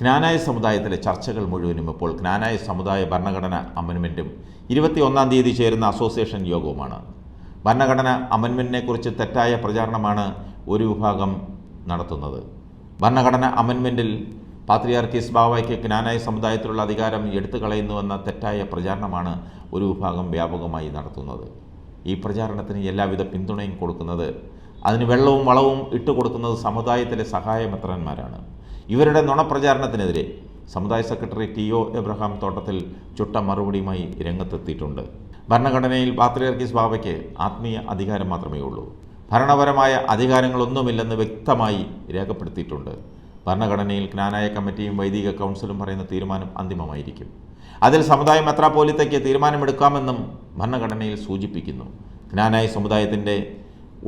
ജ്ഞാനായ സമുദായത്തിലെ ചർച്ചകൾ മുഴുവനും ഇപ്പോൾ ജ്ഞാനായ സമുദായ ഭരണഘടന അമൻമെന്റും ഇരുപത്തിയൊന്നാം തീയതി ചേരുന്ന അസോസിയേഷൻ യോഗവുമാണ്. ഭരണഘടന അമൻമെന്റിനെക്കുറിച്ച് തെറ്റായ പ്രചാരണമാണ് ഒരു വിഭാഗം നടത്തുന്നത്. ഭരണഘടന അമൻമെന്റിൽ പാത്രിയാർക്കീസ് ബാവയ്ക്ക് ജ്ഞാനായ സമുദായത്തിലുള്ള അധികാരം എടുത്തു കളയുന്നുവെന്ന തെറ്റായ പ്രചാരണമാണ് ഒരു വിഭാഗം വ്യാപകമായി നടത്തുന്നത്. ഈ പ്രചാരണത്തിന് എല്ലാവിധ പിന്തുണയും കൊടുക്കുന്നത് അതിന് വെള്ളവും വളവും ഇട്ടുകൊടുക്കുന്നത് സമുദായത്തിലെ സഹായമെത്രന്മാരാണ്? ഇവരുടെ നുണപ്രചാരണത്തിനെതിരെ സമുദായ സെക്രട്ടറി ടി ഒ എബ്രഹാം തോട്ടത്തിൽ ചുട്ട മറുപടിയുമായി രംഗത്തെത്തിയിട്ടുണ്ട്. ഭരണഘടനയിൽ പാത്രിയർക്കിസ് ബാബയ്ക്ക് ആത്മീയ അധികാരം മാത്രമേ ഉള്ളൂ. ഭരണപരമായ അധികാരങ്ങളൊന്നുമില്ലെന്ന് വ്യക്തമായി രേഖപ്പെടുത്തിയിട്ടുണ്ട്. ഭരണഘടനയിൽ ജ്ഞാനായ കമ്മിറ്റിയും വൈദിക കൗൺസിലും പറയുന്ന തീരുമാനം അന്തിമമായിരിക്കും. അതിൽ സമുദായ മെത്രാപോലിത്തയ്ക്ക് തീരുമാനമെടുക്കാമെന്നും ഭരണഘടനയിൽ സൂചിപ്പിക്കുന്നു. ജ്ഞാനായ സമുദായത്തിന്റെ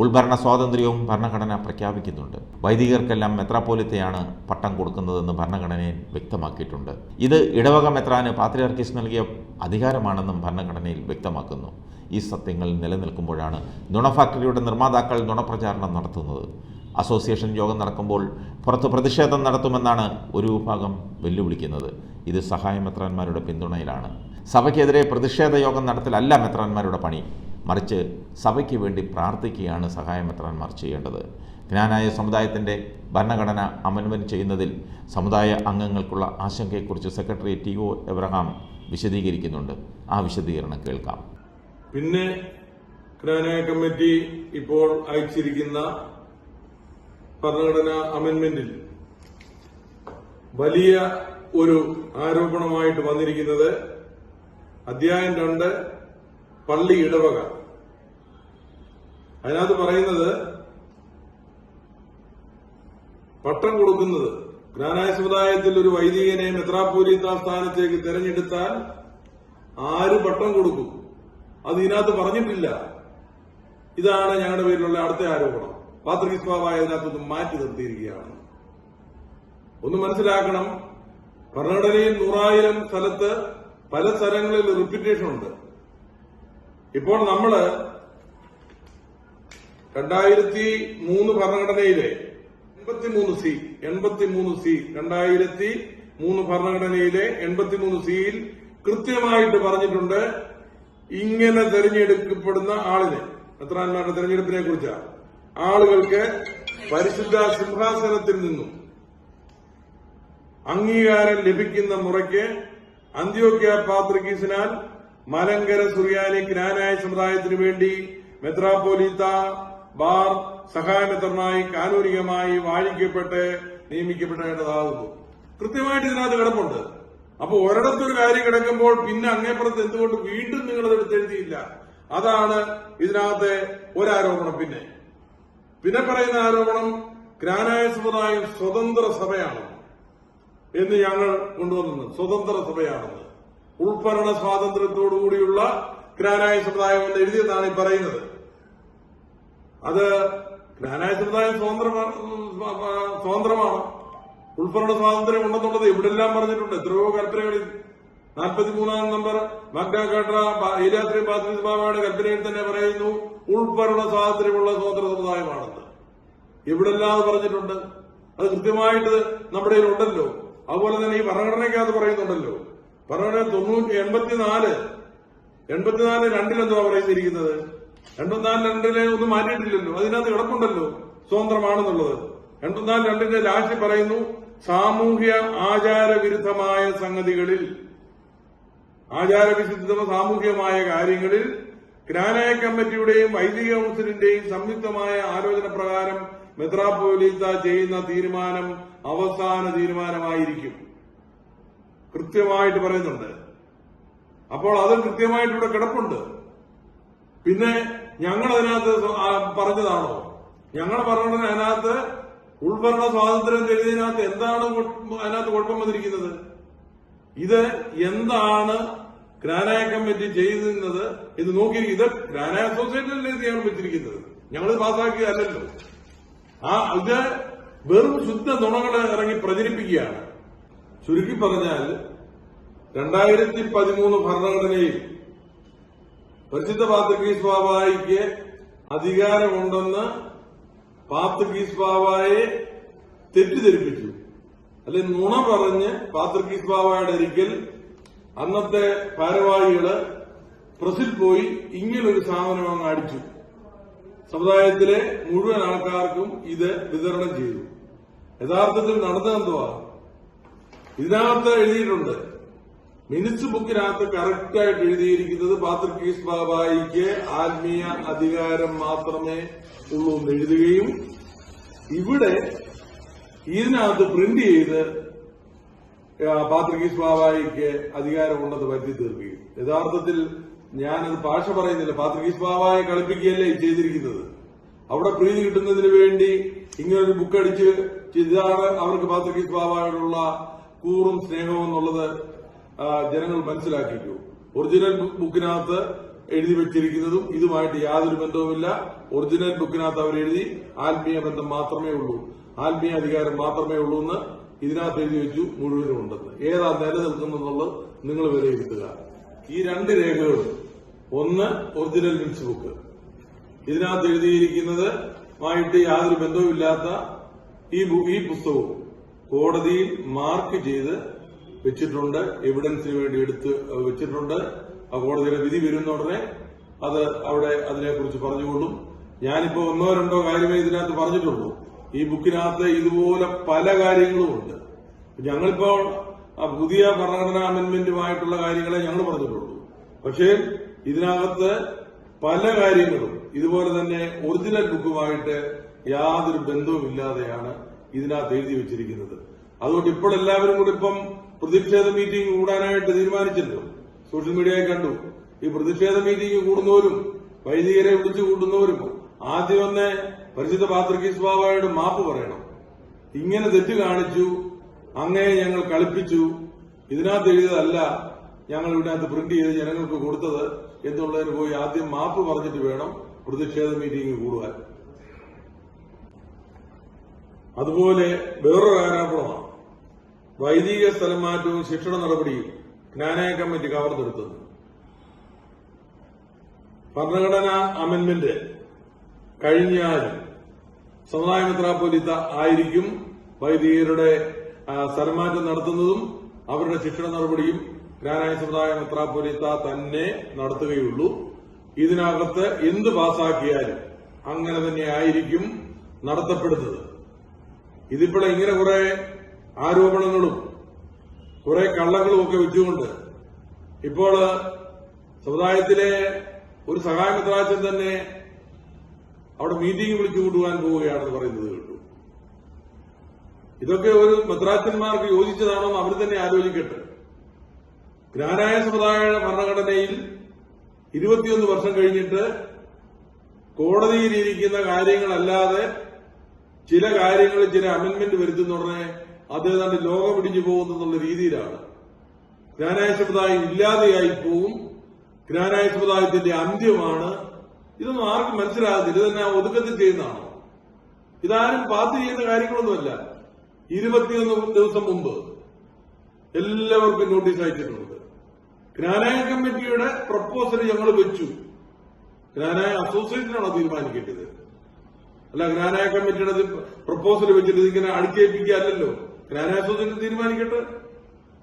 ഉൾഭരണ സ്വാതന്ത്ര്യവും ഭരണഘടന പ്രഖ്യാപിക്കുന്നുണ്ട്. വൈദികർക്കെല്ലാം മെത്രാപ്പോലിത്തയാണ് പട്ടം കൊടുക്കുന്നതെന്ന് ഭരണഘടനയിൽ വ്യക്തമാക്കിയിട്ടുണ്ട്. ഇത് ഇടവക മെത്രാന് പാത്രിയാർക്കീസ് നൽകിയ അധികാരമാണെന്നും ഭരണഘടനയിൽ വ്യക്തമാക്കുന്നു. ഈ സത്യങ്ങൾ നിലനിൽക്കുമ്പോഴാണ് നുണ ഫാക്ടറിയുടെ നിർമ്മാതാക്കൾ നുണപ്രചാരണം നടത്തുന്നത്. അസോസിയേഷൻ യോഗം നടക്കുമ്പോൾ പുറത്ത് പ്രതിഷേധം നടത്തുമെന്നാണ് ഒരു വിഭാഗം വെല്ലുവിളിക്കുന്നത്. ഇത് സഹായമെത്രാന്മാരുടെ പിന്തുണയിലാണ്. സഭയ്ക്കെതിരെ പ്രതിഷേധ യോഗം നടത്തലല്ല മെത്രാന്മാരുടെ പണി. മറിച്ച് സഭയ്ക്ക് വേണ്ടി പ്രാർത്ഥിക്കുകയാണ് സഹായ മെത്രാന്മാർ ചെയ്യേണ്ടത്. ജ്ഞാനായ സമുദായത്തിന്റെ ഭരണഘടന അമൻവൻ ചെയ്യുന്നതിൽ സമുദായ അംഗങ്ങൾക്കുള്ള ആശങ്കയെക്കുറിച്ച് സെക്രട്ടറി ടി ഒ എബ്രഹാം വിശദീകരിക്കുന്നുണ്ട്. ആ വിശദീകരണം കേൾക്കാം. പിന്നെ ജ്ഞാനായ കമ്മിറ്റി ഇപ്പോൾ അയച്ചിരിക്കുന്ന ഭരണഘടന അമൻമെന്റിൽ വലിയ ഒരു ആരോപണമായിട്ട് വന്നിരിക്കുന്നത് അധ്യായം രണ്ട് പള്ളി ഇടവക. അതിനകത്ത് പറയുന്നത് പട്ടം കൊടുക്കുന്നത്. ജ്ഞാനായ സമുദായത്തിൽ ഒരു വൈദികനെ മെത്രാപൂരിത്ത സ്ഥാനത്തേക്ക് തെരഞ്ഞെടുത്താൽ ആര് പട്ടം കൊടുക്കും? അത് ഇതിനകത്ത് പറഞ്ഞിട്ടില്ല. ഇതാണ് ഞങ്ങളുടെ പേരിലുള്ള അടുത്ത ആരോപണം. പാത്രകിസ്വാവായ ഇതിനകത്തൊന്ന് മാറ്റി നിർത്തിയിരിക്കുകയാണ്. ഒന്ന് മനസ്സിലാക്കണം. ഭരണഘടനയിൽ നൂറായിരം സ്ഥലത്ത് പല സ്ഥലങ്ങളിൽ റിപ്പീറ്റേഷൻ ഉണ്ട്. ഇപ്പോൾ നമ്മൾ രണ്ടായിരത്തി മൂന്ന് ഭരണഘടനയിലെ എൺപത്തിമൂന്ന് സി എൺപത്തിമൂന്ന് സി രണ്ടായിരത്തി മൂന്ന് ഭരണഘടനയിലെ എൺപത്തിമൂന്ന് സിയിൽ കൃത്യമായിട്ട് പറഞ്ഞിട്ടുണ്ട് ഇങ്ങനെ തെരഞ്ഞെടുക്കപ്പെടുന്ന ആളിന്. മെത്രാന്മാരുടെ തെരഞ്ഞെടുപ്പിനെ കുറിച്ചാണ്. ആളുകൾക്ക് പരിശുദ്ധ സിംഹാസനത്തിൽ നിന്നും അംഗീകാരം ലഭിക്കുന്ന മുറയ്ക്ക് അന്ത്യോക്യ പാത്രികീസിനാൽ മലങ്കര സുറിയാനി ജ്ഞാനായ സമുദായത്തിനു വേണ്ടി മെത്രാപോലീത്ത ബാർ സഹായമെത്രനായി കാനൂരികമായി വാഴിക്കപ്പെട്ട് നിയമിക്കപ്പെടേണ്ടതാകുന്നു. കൃത്യമായിട്ട് ഇതിനകത്ത് കിടപ്പുണ്ട്. അപ്പൊ ഒരിടത്തൊരു കാര്യം കിടക്കുമ്പോൾ പിന്നെ അങ്ങേപ്പുറത്ത് എന്തുകൊണ്ട് വീണ്ടും നിങ്ങളത് എടുത്തെഴുതിയില്ല? അതാണ് ഇതിനകത്തെ ഒരാരോപണം പിന്നെ. പിന്നെ പറയുന്ന ആരോപണം ഗ്രാനായ സമുദായം സ്വതന്ത്ര സഭയാണ്. എന്ന് ഞങ്ങൾ കൊണ്ടുവന്നത്. സ്വതന്ത്ര സഭയാണെന്ന്. ഉൾഭരണ സ്വാതന്ത്ര്യത്തോടുകൂടിയുള്ള ജ്ഞാനായ സമുദായം എന്ന് എഴുതിയതാണ് ഈ പറയുന്നത്. അത് ഗ്രാനായ സമുദായം സ്വതന്ത്രമാണ് സ്വതന്ത്രമാണ്. ഉൾഭരണ സ്വാതന്ത്ര്യം ഉണ്ടെന്നുള്ളത് എവിടെല്ലാം പറഞ്ഞിട്ടുണ്ട്. എത്രയോ കൽപ്പനകളിൽ. നാൽപ്പത്തിമൂന്നാം നമ്പർ മഗ്ഡാകാട്ട ഏരിയാത്രി പാത്രീസ് ബാബയുടെ കൽപ്പനയിൽ തന്നെ പറയുന്നു ഉൾഭരണ സ്വാതന്ത്ര്യമുള്ള സ്വതന്ത്ര സമുദായമാണെന്ന്. എവിടെല്ലാം പറഞ്ഞിട്ടുണ്ട്. അത് കൃത്യമായിട്ട് നമ്മുടെ കയ്യിലുണ്ടല്ലോ. അതുപോലെ തന്നെ ഈ ഭരണഘടനയ്ക്കകത്ത് പറയുന്നുണ്ടല്ലോ. ഭരണഘടന തൊണ്ണൂറ്റി എൺപത്തിനാല്. എൺപത്തിനാല് രണ്ടിലെന്തുവാ പറയുന്നിരിക്കുന്നത് എൺപത്തിനാല് രണ്ടിലെ ഒന്നും മാറ്റിയിട്ടില്ലല്ലോ. അതിനകത്ത് കിടപ്പുണ്ടല്ലോ സ്വതന്ത്രമാണെന്നുള്ളത്. എൺപത്തിനാല് രണ്ടിന്റെ ലാസ്റ്റ് പറയുന്നു സാമൂഹ്യ ആചാരവിരുദ്ധമായ സംഗതികളിൽ ആചാരവിശുദ്ധ സാമൂഹ്യമായ കാര്യങ്ങളിൽ ഗ്രാനായ കമ്മിറ്റിയുടെയും വൈദിക കൌൺസിലിന്റെയും സംയുക്തമായ ആലോചന പ്രകാരം മെത്രാപ്പോലീത്ത ചെയ്യുന്ന തീരുമാനം അവസാന തീരുമാനമായിരിക്കും. കൃത്യമായിട്ട് പറയുന്നുണ്ട്. അപ്പോൾ അതും കൃത്യമായിട്ട് ഇവിടെ കിടപ്പുണ്ട്. പിന്നെ ഞങ്ങൾ അതിനകത്ത് പറഞ്ഞതാണോ? ഞങ്ങൾ പറഞ്ഞത് അതിനകത്ത് ഉൾഭരണ സ്വാതന്ത്ര്യം എഴുതിയതിനകത്ത് എന്താണ് അതിനകത്ത് കുഴപ്പം വന്നിരിക്കുന്നത്? ഇത് എന്താണ് ഗ്രാനായ കമ്മിറ്റി ചെയ്യുന്നത് ഇത് നോക്കി ഇത് ഗ്രാനായ അസോസിയേഷനിലെ ഞങ്ങൾ വെച്ചിരിക്കുന്നത് ഞങ്ങൾ പാസ്സാക്കിയതല്ലല്ലോ. ആ ഇത് വെറും ശുദ്ധ നുണകൾ ഇറങ്ങി പ്രചരിപ്പിക്കുകയാണ്. ചുരുക്കി പറഞ്ഞാൽ രണ്ടായിരത്തി പതിമൂന്ന് ഭരണഘടനയിൽ പരിശുദ്ധ പാത്രികീസ് ബാബായിക്ക് അധികാരമുണ്ടെന്ന് പാത്രികീസ് ബാബായെ തെറ്റിദ്ധരിപ്പിച്ചു. അല്ലെ നുണ പറഞ്ഞ് പാത്രികീസ് ബാബായുടെ ഒരിക്കൽ അന്നത്തെ ഭാരവാഹികൾ പ്രസിൽ പോയി ഇങ്ങനൊരു സാധനം അങ്ങ് അടിച്ചു. സമുദായത്തിലെ മുഴുവൻ ആൾക്കാർക്കും ഇത് വിതരണം ചെയ്തു. യഥാർത്ഥത്തിൽ നടന്നതെന്തുവാ? ഇതിനകത്ത് എഴുതിയിട്ടുണ്ട്. മിനിറ്റ്സ് ബുക്കിനകത്ത് കറക്റ്റായിട്ട് എഴുതിയിരിക്കുന്നത് പാത്രികീസ് ബാബായിക്ക് ആത്മീയ അധികാരം മാത്രമേ ഉള്ളൂ എന്ന് എഴുതുകയും ഇവിടെ ഇതിനകത്ത് പ്രിന്റ് ചെയ്ത് പാത്രികീസ് ബാബായിക്ക് അധികാരമുണ്ടെന്ന് വരുത്തി തീർക്കുകയും. യഥാർത്ഥത്തിൽ ഞാനത് ഭാഷ പറയുന്നില്ല. പാത്രികീസ് ബാബായെ കളിപ്പിക്കുകയല്ലേ ചെയ്തിരിക്കുന്നത്. അവിടെ പ്രീതി കിട്ടുന്നതിന് വേണ്ടി ഇങ്ങനൊരു ബുക്ക് അടിച്ച് ഇതാണ് അവർക്ക് പാത്രികീസ് കൂറും സ്നേഹവും എന്നുള്ളത് ജനങ്ങൾ മനസ്സിലാക്കിക്കൂ ഒറിജിനൽ ബുക്കിനകത്ത് എഴുതി വെച്ചിരിക്കുന്നതും ഇതുമായിട്ട് യാതൊരു ബന്ധവുമില്ല. ഒറിജിനൽ ബുക്കിനകത്ത് അവർ എഴുതി ആത്മീയ ബന്ധം മാത്രമേ ഉള്ളൂ. ആത്മീയ അധികാരം മാത്രമേ ഉള്ളൂ എന്ന് ഇതിനകത്ത് എഴുതി വെച്ചു മുഴുവനും ഉണ്ടെന്ന് ഏതാ നിലനിൽക്കുന്നെന്നുള്ളത് നിങ്ങൾ വിലയിരുത്തുക. ഈ രണ്ട് രേഖകളും. ഒന്ന് ഒറിജിനൽ മിൻസ് ബുക്ക് ഇതിനകത്ത് എഴുതിയിരിക്കുന്നത് മായിട്ട് യാതൊരു ബന്ധവുമില്ലാത്ത ഈ ഈ പുസ്തകവും കോടതിയിൽ മാർക്ക് ചെയ്ത് വെച്ചിട്ടുണ്ട്. എവിഡൻസിന് വേണ്ടി എടുത്ത് വെച്ചിട്ടുണ്ട്. ആ കോടതിയുടെ വിധി വരുന്ന ഉടനെ അത് അവിടെ അതിനെക്കുറിച്ച് പറഞ്ഞുകൊള്ളും. ഞാനിപ്പോ ഒന്നോ രണ്ടോ കാര്യമേ ഇതിനകത്ത് പറഞ്ഞിട്ടുള്ളൂ. ഈ ബുക്കിനകത്ത് ഇതുപോലെ പല കാര്യങ്ങളും ഉണ്ട് ഞങ്ങളിപ്പോൾ പുതിയ ഭരണഘടനാ അമെന്റ്മെന്റുമായിട്ടുള്ള കാര്യങ്ങളെ ഞങ്ങൾ പറഞ്ഞിട്ടുള്ളൂ. പക്ഷേ ഇതിനകത്ത് പല കാര്യങ്ങളും ഇതുപോലെ തന്നെ ഒറിജിനൽ ബുക്കുമായിട്ട് യാതൊരു ബന്ധവുമില്ലാതെയാണ് ഇതിനകത്ത് എഴുതി വെച്ചിരിക്കുന്നത്. അതുകൊണ്ട് ഇപ്പോൾ എല്ലാവരും കൂടി ഇപ്പം പ്രതിഷേധ മീറ്റിംഗ് കൂടാനായിട്ട് തീരുമാനിച്ചല്ലോ സോഷ്യൽ മീഡിയയിൽ കണ്ടു. ഈ പ്രതിഷേധ മീറ്റിംഗ് കൂടുന്നവരും വൈദികരെ വിളിച്ചു കൂട്ടുന്നവരും ആദ്യം തന്നെ പരിശുദ്ധ പാത്രകീസ് ബാബായോട് മാപ്പ് പറയണം. ഇങ്ങനെ തെറ്റ് കാണിച്ചു അങ്ങനെ ഞങ്ങൾ കളിപ്പിച്ചു. ഇതിനകത്ത് എഴുതിയതല്ല ഞങ്ങൾ ഇതിനകത്ത് പ്രിന്റ് ചെയ്ത് ജനങ്ങൾക്ക് കൊടുത്തത് എന്നുള്ളതിന് പോയി ആദ്യം മാപ്പ് പറഞ്ഞിട്ട് വേണം പ്രതിഷേധ മീറ്റിംഗ് കൂടുവാൻ. അതുപോലെ വേറൊരു ആരോപണമാണ്. വൈദിക സ്ഥലം മാറ്റവും ശിക്ഷണ നടപടിയും ജ്ഞാനായ കമ്മിറ്റി കവർന്നെടുത്തത്. ഭരണഘടനാ അമെന്മെന്റ് കഴിഞ്ഞാലും സമുദായ മെത്രാപ്പൊലിത്ത ആയിരിക്കും വൈദികരുടെ സ്ഥലമാറ്റം നടത്തുന്നതും അവരുടെ ശിക്ഷണ നടപടിയും ഗ്രാനായ സമുദായ മെത്രാപ്പൊലിത്ത തന്നെ നടത്തുകയുള്ളൂ. ഇതിനകത്ത് എന്ത് പാസാക്കിയാലും അങ്ങനെ തന്നെ ആയിരിക്കും നടത്തപ്പെടുന്നത്. ഇതിപ്പോൾ ഇങ്ങനെ കുറെ ആരോപണങ്ങളും കുറെ കള്ളങ്ങളും ഒക്കെ വെച്ചുകൊണ്ട് ഇപ്പോൾ സമുദായത്തിലെ ഒരു സഹായ മെത്രാച്ചൻ തന്നെ അവിടെ മീറ്റിംഗ് വിളിച്ചു കൂട്ടുവാൻ പോവുകയാണെന്ന് പറയുന്നത് കേട്ടു. ഇതൊക്കെ ഒരു മെത്രാച്ചന്മാർക്ക് യോജിച്ചതാണോ എന്ന് അവർ തന്നെ ആലോചിക്കട്ടെ. ഗ്രാനായ സമുദായ ഭരണഘടനയിൽ ഇരുപത്തിയൊന്ന് വർഷം കഴിഞ്ഞിട്ട് കോടതിയിൽ ഇരിക്കുന്ന കാര്യങ്ങളല്ലാതെ ചില കാര്യങ്ങളിൽ ചില അമെന്റ്മെന്റ് വരുത്തുന്ന ഉടനെ അത് ഏതാണ്ട് ലോകം പിടിഞ്ഞു പോകുന്നുള്ള രീതിയിലാണ്. ഗ്രാനായ സമുദായം ഇല്ലാതെയായി പോവും. ഗ്രാനായ സമുദായത്തിന്റെ അന്ത്യമാണ്. ഇതൊന്നും ആർക്കും മനസ്സിലാകുന്നില്ല. ഇതെന്നെ ഒതുക്കത്തിൽ ചെയ്യുന്നതാണോ? ഇതാരും പാത്ത് ചെയ്യുന്ന കാര്യങ്ങളൊന്നുമല്ല. ഇരുപത്തിയൊന്ന് ദിവസം മുമ്പ് എല്ലാവർക്കും നോട്ടീസ് അയച്ചിട്ടുണ്ട്. ജ്ഞാനായ കമ്മിറ്റിയുടെ പ്രപ്പോസൽ ഞങ്ങൾ വെച്ചു. ജ്ഞാനായ അസോസിയേഷനാണോ തീരുമാനിക്കേണ്ടത്. അല്ല ജ്ഞാനായ കമ്മിറ്റിയുടെ പ്രപ്പോസൽ വെച്ചിട്ട് ഇതിങ്ങനെ അടിച്ചേൽപ്പിക്കുകയല്ലല്ലോ ജ്ഞാനായ അസോസിയേഷൻ തീരുമാനിക്കട്ടെ.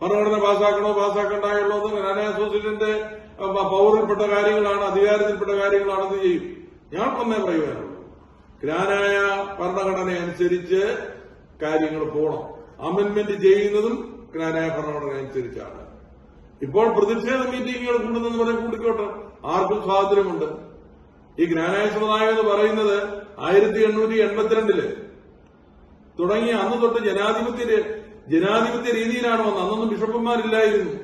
ഭരണഘടന പാസ്സാക്കണോ പാസ്സാക്കണ്ടായുള്ളോ എന്ന് ജ്ഞാനായ അസോസിയേഷന്റെ പൗറിൽപ്പെട്ട കാര്യങ്ങളാണ് അധികാരത്തിൽപ്പെട്ട കാര്യങ്ങളാണെന്ന് ചെയ്യും. ഞാൻ ഒന്നേ പറയുവാനുള്ളൂ. ജ്ഞാനായ ഭരണഘടന അനുസരിച്ച് കാര്യങ്ങൾ പോണം. അമെന്റ്മെന്റ് ചെയ്യുന്നതും ജ്ഞാനായ ഭരണഘടന അനുസരിച്ചാണ്. ഇപ്പോൾ പ്രതിഷേധ മീറ്റിംഗുകൾ കൂടുന്നെന്ന് പറയാൻ കൂട്ടിക്കോട്ടെ. ആർക്കും സ്വാതന്ത്ര്യമുണ്ട്. ഈ ജ്ഞാനായ സമുദായം എന്ന് പറയുന്നത് ആയിരത്തി എണ്ണൂറ്റി എൺപത്തിരണ്ടിൽ തുടങ്ങി അന്ന് തൊട്ട് ജനാധിപത്യ ജനാധിപത്യ രീതിയിലാണ് വന്നത്. അന്നൊന്നും ബിഷപ്പന്മാരില്ലായിരുന്നു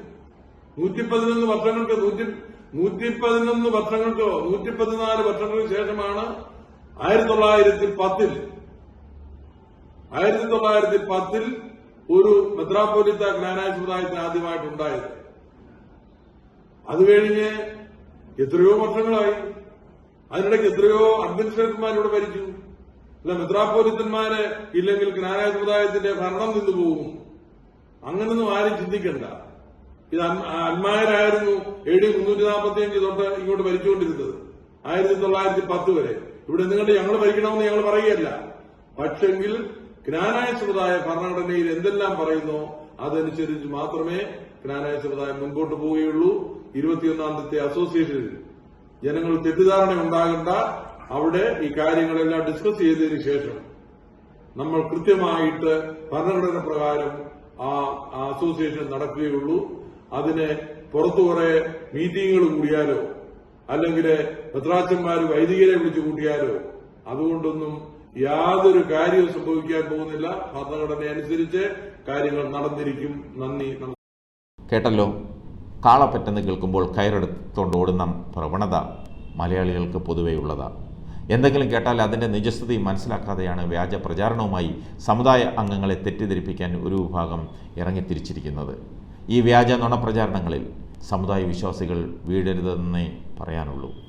നൂറ്റി പതിനൊന്ന് വർഷങ്ങൾക്ക് നൂറ്റി നൂറ്റി പതിനൊന്ന് വർഷങ്ങൾക്കോ നൂറ്റി പതിനാല് വർഷങ്ങൾക്ക് ശേഷമാണ് ആയിരത്തി തൊള്ളായിരത്തി പത്തിൽ ആയിരത്തി തൊള്ളായിരത്തി പത്തിൽ ഒരു മെത്രാപൊലിത്ത ജ്ഞാനായ സമുദായത്തിന് ആദ്യമായിട്ടുണ്ടായത് അത് കഴിഞ്ഞ് എത്രയോ വർഷങ്ങളായി. അതിനിടയ്ക്ക് എത്രയോ അഡ്മിനിസ്ട്രേറ്റർമാരിവിടെ ഭരിച്ചു. അല്ല മെത്രാപ്പോലിത്തന്മാര് ഇല്ലെങ്കിൽ ജ്ഞാനായ സമുദായത്തിന്റെ ഭരണം നിന്നുപോകും അങ്ങനൊന്നും ആരും ചിന്തിക്കണ്ട. ഇത് അന്മാരായിരുന്നു എ ഡി മുന്നൂറ്റി നാൽപ്പത്തി അഞ്ച് തൊട്ട് ഇങ്ങോട്ട് ഭരിച്ചുകൊണ്ടിരുന്നത്. ആയിരത്തി തൊള്ളായിരത്തി പത്ത് വരെ. ഇവിടെ നിങ്ങളുടെ ഞങ്ങൾ ഭരിക്കണമെന്ന് ഞങ്ങൾ പറയുകയല്ല. പക്ഷെങ്കിൽ ജ്ഞാനായ സമുദായ ഭരണഘടനയിൽ എന്തെല്ലാം പറയുന്നു അതനുസരിച്ച് മാത്രമേ ജ്ഞാനായ സമുദായം മുൻപോട്ട് പോവുകയുള്ളൂ. ഇരുപത്തിയൊന്നാമത്തെ അസോസിയേഷനിൽ ജനങ്ങൾ തെറ്റിദ്ധാരണ ഉണ്ടാകേണ്ട. അവിടെ ഈ കാര്യങ്ങളെല്ലാം ഡിസ്കസ് ചെയ്തതിനു ശേഷം നമ്മൾ കൃത്യമായിട്ട് ഭരണഘടന പ്രകാരം ആ അസോസിയേഷൻ നടക്കുകയുള്ളൂ. അതിന് പുറത്തു കുറെ മീറ്റിങ്ങുകൾ കൂടിയാലോ അല്ലെങ്കിൽ ഭദ്രാച്ചന്മാർ വൈദികരെ വിളിച്ചു കൂട്ടിയാലോ അതുകൊണ്ടൊന്നും യാതൊരു കാര്യവും സംഭവിക്കാൻ പോകുന്നില്ല. ഭരണഘടന അനുസരിച്ച് കാര്യങ്ങൾ നടന്നിരിക്കും. നന്ദി കേട്ടല്ലോ? കാളപ്പറ്റെന്ന് കേൾക്കുമ്പോൾ കയറെടുത്തുകൊണ്ട് ഓടുന്ന പ്രവണത മലയാളികൾക്ക് പൊതുവേ എന്തെങ്കിലും കേട്ടാൽ അതിന്റെ നിജസ്ഥിതി മനസ്സിലാക്കാതെയാണ് വ്യാജ പ്രചാരണവുമായി സമുദായ അംഗങ്ങളെ തെറ്റിദ്ധരിപ്പിക്കാൻ ഒരു വിഭാഗം ഇറങ്ങിത്തിരിച്ചിരിക്കുന്നത്. ഈ വ്യാജ നുണപ്രചാരണങ്ങളിൽ സമുദായ വിശ്വാസികൾ വീഴരുതെന്നേ പറയാനുള്ളൂ.